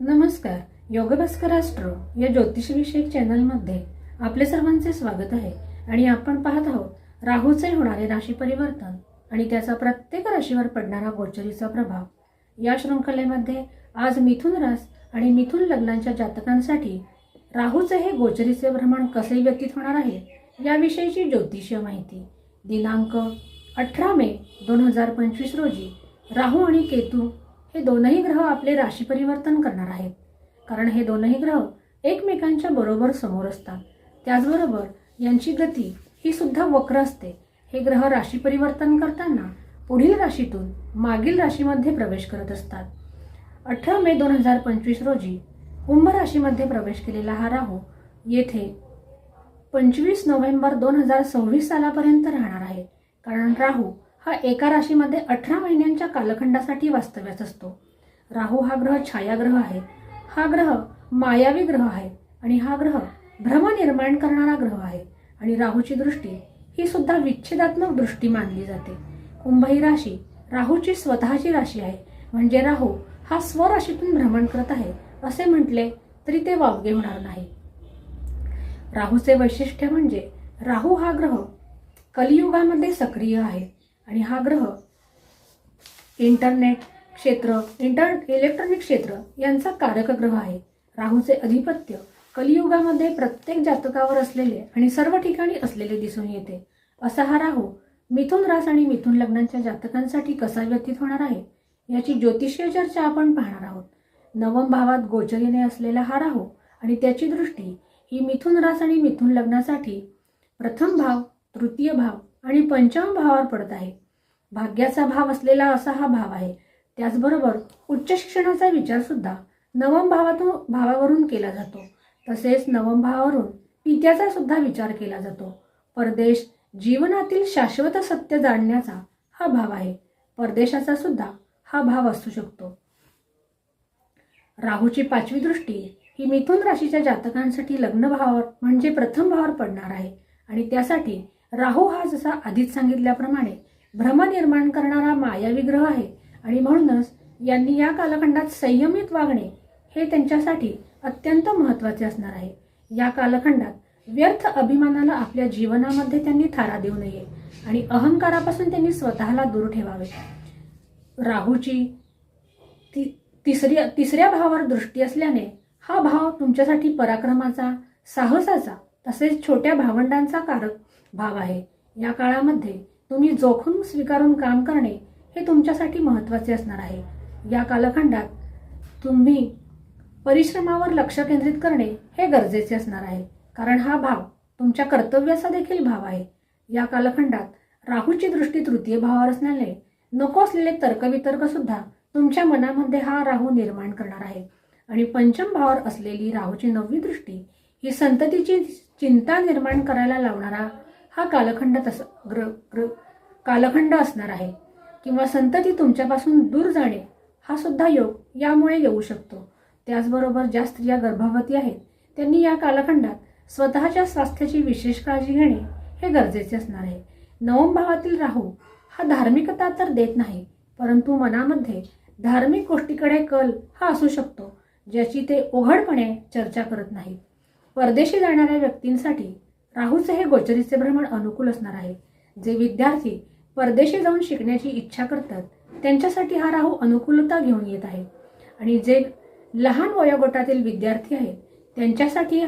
नमस्कार योगभास्कराष्ट्र या ज्योतिषविषयक चॅनलमध्ये आपले सर्वांचे स्वागत आहे आणि आपण पाहत आहोत राहूचे होणारे राशी परिवर्तन आणि त्याचा प्रत्येक राशीवर पडणारा गोचरीचा प्रभाव. या शृंखलेमध्ये आज मिथुन रास आणि मिथुन लग्नांच्या जातकांसाठी राहूचे हे गोचरीचे भ्रमण कसे व्यतीत होणार आहे याविषयीची ज्योतिषीय माहिती. दिनांक अठरा मे दोन हजार पंचवीस रोजी राहू आणि केतू हे दोनही ग्रह आपले राशी परिवर्तन करणार आहेत. कारण हे दोनही ग्रह एकमेकांच्या बरोबर समोर असतात. त्याचबरोबर यांची गती ही सुद्धा वक्र असते. हे ग्रह राशी परिवर्तन करताना पुढील राशीतून मागील राशीमध्ये प्रवेश करत असतात. अठरा मे दोन हजार पंचवीस रोजी कुंभ राशीमध्ये प्रवेश केलेला हा राहू येथे पंचवीस नोव्हेंबर दोन हजार सव्वीस सालापर्यंत राहणार आहे. कारण राहू हा एका राशीमध्ये अठरा महिन्यांच्या कालखंडासाठी वास्तव्यात असतो. राहू हा ग्रह छायाग्रह आहे. हा ग्रह मायावी ग्रह आहे आणि हा ग्रह भ्रम निर्माण करणारा ग्रह आहे आणि राहूची दृष्टी ही सुद्धा विच्छेदात्मक दृष्टी मानली जाते. कुंभ ही राशी राहूची स्वतःची राशी आहे. म्हणजे राहू हा स्वराशीतून भ्रमण करत आहे असे म्हटले तरी ते वावगे होणार नाही. राहूचे वैशिष्ट्य म्हणजे राहू हा ग्रह कलियुगामध्ये सक्रिय आहे. आणि हा ग्रह इंटरनेट क्षेत्र इंटर इलेक्ट्रॉनिक क्षेत्र यांचा कारक ग्रह आहे. राहूचे अधिपत्य कलियुगामध्ये प्रत्येक जातकावर असलेले आणि सर्व ठिकाणी असलेले दिसून येते. असा हा राहू मिथुन रास आणि मिथुन लग्नांच्या जातकांसाठी कसा व्यतीत होणार आहे याची ज्योतिषीय चर्चा आपण पाहणार आहोत. नवम भावात गोचरीने असलेला हा राहू आणि त्याची दृष्टी ही मिथुन रास आणि मिथुन लग्नासाठी प्रथम भाव तृतीय भाव आणि पंचम भावावर पडत आहे. भाग्याचा भाव असलेला असा हा भाव आहे. त्याचबरोबर उच्च शिक्षणाचा विचार सुद्धा नवम भावातून भावावरून केला जातो. तसेच नवम भावावरून पित्याचा सुद्धा विचार केला जातो. परदेश जीवनातील शाश्वत सत्य जाणण्याचा हा भाव आहे. परदेशाचा सुद्धा हा भाव असू शकतो. राहूची पाचवी दृष्टी ही मिथुन राशीच्या जातकांसाठी लग्न भावावर म्हणजे प्रथम भावावर पडणार आहे. आणि त्यासाठी राहू हा जसा आधीच सांगितल्याप्रमाणे भ्रम निर्माण करणारा मायावी ग्रह आहे. आणि म्हणूनच यांनी या कालखंडात संयमित वागणे हे त्यांच्यासाठी अत्यंत महत्त्वाचे असणार आहे. या कालखंडात व्यर्थ अभिमानाला आपल्या जीवनामध्ये त्यांनी थारा देऊ नये आणि अहंकारापासून त्यांनी स्वतःला दूर ठेवावे. राहूची ती तिसरी तिसऱ्या भावावर दृष्टी असल्याने हा भाव तुमच्यासाठी पराक्रमाचा साहसाचा तसेच छोट्या भावंडांचा कारक भाव आहे. या काळामध्ये तुम्ही जोखून स्वीकारून काम करणे हे तुमच्यासाठी महत्त्वाचे असणार आहे. या कालखंडात तुम्ही परिश्रमावर लक्ष केंद्रित करणे हे गरजेचे असणार आहे. कारण हा भाव तुमच्या कर्तव्याचा देखील भाव आहे. या कालखंडात राहूची दृष्टी तृतीय भावावर असल्याने नको असलेले तर्कवितर्क सुद्धा तुमच्या मनामध्ये हा राहू निर्माण करणार आहे. आणि पंचम भावावर असलेली राहूची नववी दृष्टी ही संततीची चिंता निर्माण करायला लावणारा हा कालखंड तस ग्र ग्र कालखंड असणार आहे. किंवा संतती तुमच्यापासून दूर जाणे हा सुद्धा योग यामुळे येऊ शकतो. त्याचबरोबर ज्या स्त्रिया गर्भवती आहेत त्यांनी या कालखंडात स्वतःच्या स्वास्थ्याची विशेष काळजी घेणे हे गरजेचे असणार आहे. नवम भावातील राहू हा धार्मिकता तर देत नाही परंतु मनामध्ये धार्मिक गोष्टीकडे कल हा असू शकतो ज्याची ते ओघडपणे चर्चा करत नाहीत. परदेशी जाणाऱ्या व्यक्तींसाठी राहूचे हे गोचरीचे भ्रमण अनुकूल असणार आहे. जे विद्यार्थी परदेशी जाऊन शिकण्याची इच्छा करतात त्यांच्यासाठी हा राहू अनुकूलता घेऊन येत आहे. आणि जे लहान वयोगटातील विद्यार्थी आहेत त्यांच्यासाठी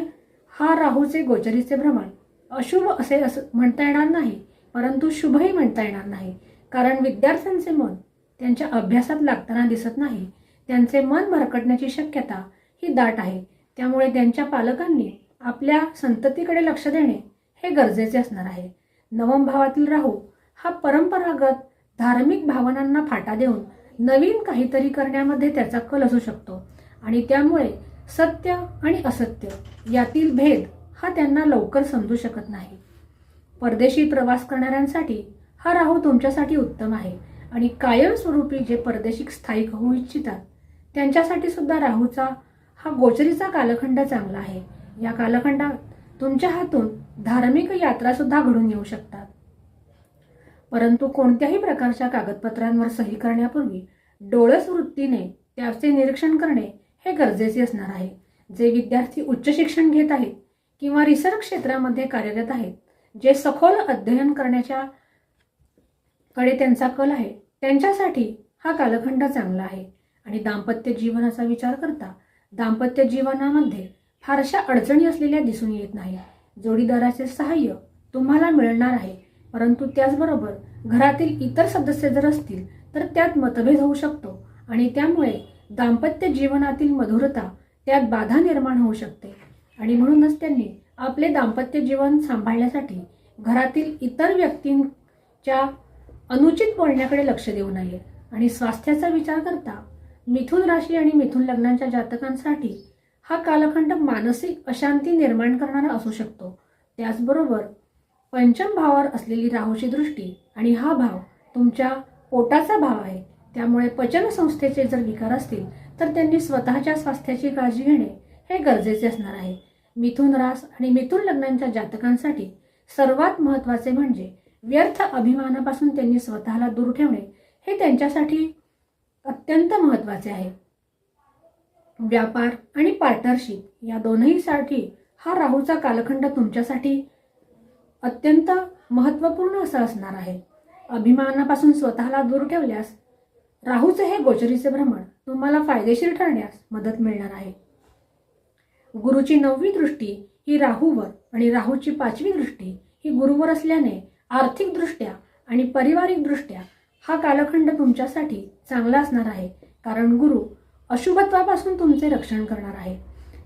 हा राहूचे गोचरीचे भ्रमण अशुभ असे असं म्हणता येणार नाही परंतु शुभही म्हणता येणार नाही. कारण विद्यार्थ्यांचे मन त्यांच्या अभ्यासात लागताना दिसत नाही. त्यांचे मन भरकटण्याची शक्यता ही दाट आहे. त्यामुळे त्यांच्या पालकांनी आपल्या संततीकडे लक्ष देणे हे गरजेचे असणार आहे. नवम भावातील राहू हा परंपरागत धार्मिक भावनांना फाटा देऊन नवीन काहीतरी करण्यामध्ये त्याचा कल असू शकतो आणि त्यामुळे सत्य आणि असत्य यातील भेद हा त्यांना लवकर समजू शकत नाही. परदेशी प्रवास करणाऱ्यांसाठी हा राहू तुमच्यासाठी उत्तम आहे आणि कायमस्वरूपी जे परदेशी स्थायिक होऊ इच्छितात त्यांच्यासाठी सुद्धा राहूचा हा गोचरीचा कालखंड चांगला आहे. या कालखंडात तुमच्या हातून धार्मिक यात्रा सुद्धा घडून येऊ शकतात. परंतु कोणत्याही प्रकारच्या कागदपत्रांवर सही करण्यापूर्वी डोळस वृत्तीने त्याचे निरीक्षण करणे हे गरजेचे असणार आहे. जे विद्यार्थी उच्च शिक्षण घेत आहेत किंवा रिसर्च क्षेत्रामध्ये कार्यरत आहेत जे सखोल अध्ययन करण्याच्या कडे त्यांचा कल आहे त्यांच्यासाठी हा कालखंड चांगला आहे. आणि दाम्पत्य जीवनाचा विचार करता दाम्पत्य जीवनामध्ये फारशा अडचणी असलेल्या दिसून येत नाही. जोडीदाराचे सहाय्य तुम्हाला मिळणार आहे. परंतु त्याचबरोबर घरातील इतर सदस्य जर असतील तर त्यात मतभेद होऊ शकतो आणि त्यामुळे दाम्पत्य जीवनातील मधुरता त्यात बाधा निर्माण होऊ शकते. आणि म्हणूनच त्यांनी आपले दाम्पत्य जीवन सांभाळण्यासाठी घरातील इतर व्यक्तींच्या अनुचित बोलण्याकडे लक्ष देऊ नये. आणि स्वास्थ्याचा विचार करता मिथुन राशी आणि मिथुन लग्नांच्या जातकांसाठी हा कालखंड मानसिक अशांती निर्माण करणारा असू शकतो. त्याचबरोबर पंचम भावावर असलेली राहूची दृष्टी आणि हा भाव तुमच्या पोटाचा भाव आहे. त्यामुळे पचन संस्थेचे जर विकार असतील तर त्यांनी स्वतःच्या स्वास्थ्याची काळजी घेणे हे गरजेचे असणार आहे. मिथुन रास आणि मिथुन लग्नांच्या जातकांसाठी सर्वात महत्त्वाचे म्हणजे व्यर्थ अभिमानापासून त्यांनी स्वतःला दूर ठेवणे हे त्यांच्यासाठी अत्यंत महत्त्वाचे आहे. व्यापार आणि पार्टनरशिप या दोनहीसाठी हा राहूचा कालखंड तुमच्यासाठी अत्यंत महत्त्वपूर्ण असा असणार आहे. अभिमानापासून स्वतःला दूर ठेवल्यास राहूचं हे गोचरीचे भ्रमण तुम्हाला फायदेशीर ठरण्यास मदत मिळणार आहे. गुरुची नववी दृष्टी ही राहूवर आणि राहूची पाचवी दृष्टी ही गुरुवर असल्याने आर्थिकदृष्ट्या आणि पारिवारिकदृष्ट्या हा कालखंड तुमच्यासाठी चांगला असणार आहे. कारण गुरु अशुभत्वापासून तुमचे रक्षण करणार आहे.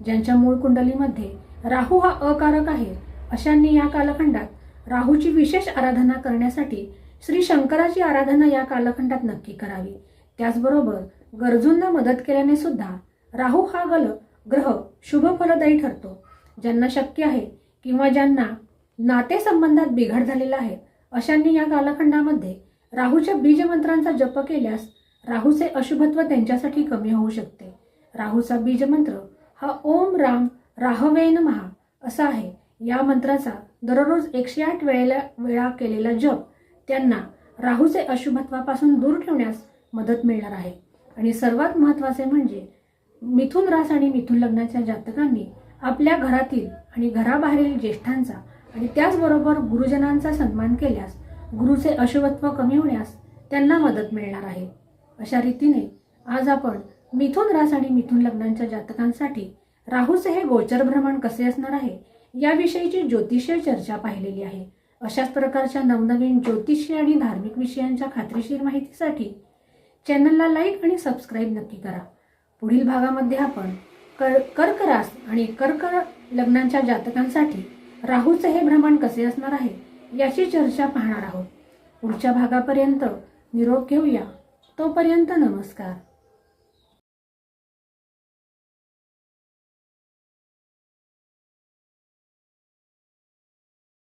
ज्यांच्या मूळ कुंडलीमध्ये राहू हा अकारक आहे अशांनी या कालखंडात राहूची विशेष आराधना करण्यासाठी श्री शंकराची आराधना या कालखंडात नक्की करावी. त्याचबरोबर गरजूंना मदत केल्याने सुद्धा राहू हा गल ग्रह शुभ फलदायी ठरतो. ज्यांना शक्य आहे किंवा ज्यांना नातेसंबंधात बिघड झालेला आहे अशांनी या कालखंडामध्ये राहूच्या बीजमंत्रांचा जप केल्यास राहूचे अशुभत्व त्यांच्यासाठी कमी होऊ शकते. राहूचा बीजमंत्र हा ओम राम राहवेन महा असा आहे. या मंत्राचा दररोज एकशे आठ वेळेला वेळा केलेला जप त्यांना राहूचे अशुभत्वापासून दूर ठेवण्यास मदत मिळणार आहे. आणि सर्वात महत्त्वाचे म्हणजे मिथुन रास आणि मिथुन लग्नाच्या जातकांनी आपल्या घरातील आणि घराबाहेरील ज्येष्ठांचा आणि त्याचबरोबर गुरुजनांचा सन्मान केल्यास गुरुचे अशुभत्व कमी होण्यास त्यांना मदत मिळणार आहे. अशा रीतीने आज आपण मिथुन रास आणि मिथुन लग्नांच्या जातकांसाठी राहूचे हे गोचर भ्रमण कसे असणार आहे याविषयीची ज्योतिषीय चर्चा पाहिलेली आहे. अशाच प्रकारच्या नवनवीन ज्योतिषीय आणि धार्मिक विषयांच्या खात्रीशीर माहितीसाठी चॅनलला लाईक आणि सबस्क्राईब नक्की करा. पुढील भागामध्ये आपण कर कर्क रास आणि कर्क लग्नांच्या जातकांसाठी राहूचे हे भ्रमण कसे असणार आहे याची चर्चा पाहणार आहोत. पुढच्या भागापर्यंत निरोप घेऊया. तोपर्यंत नमस्कार.